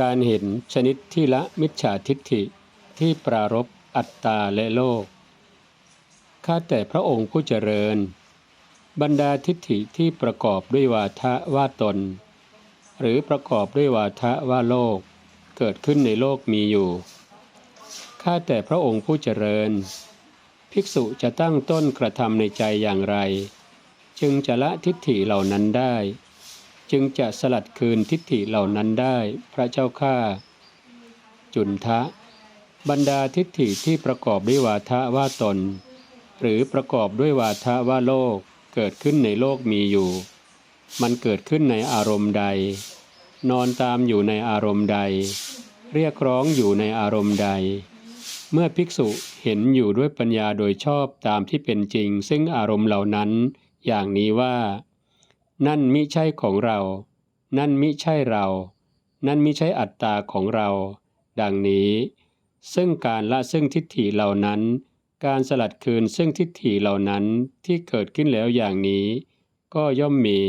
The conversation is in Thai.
การเห็นชนิดที่ละมิจฉาทิฏฐิที่ปรารบอัตตาและโลก ข้าแต่พระองค์ผู้เจริญ บรรดาทิฏฐิที่ประกอบด้วยวาทะว่าตน หรือประกอบด้วยวาทะว่าโลก เกิดขึ้นในโลกมีอยู่ ข้าแต่พระองค์ผู้เจริญ ภิกษุจะตั้งต้นกระทำในใจอย่างไร จึงจะละทิฏฐิเหล่านั้นได้ จึงจะสลัดคืนทิฏฐิเหล่านั้นได้พระเจ้าข้าจุนทะ บรรดาทิฏฐิที่ประกอบด้วยวาทะว่าตน หรือประกอบด้วยวาทะว่าโลกเกิดขึ้นในโลกมีอยู่ มันเกิดขึ้นในอารมณ์ใด นอนตามอยู่ในอารมณ์ใด เรียกร้องอยู่ในอารมณ์ใด เมื่อภิกษุเห็นอยู่ด้วยปัญญาโดยชอบตามที่เป็นจริง ซึ่งอารมณ์เหล่านั้น อย่างนี้ว่า นั่นมิใช่ของเรา นั่นมิใช่เรา นั่นมิใช่อัตตาของเรา ดังนี้ ซึ่งการละซึ่งทิฏฐิเหล่านั้น การสลัดคืนซึ่งทิฏฐิเหล่านั้นที่เกิดขึ้นแล้วอย่างนี้ ก็ย่อมมี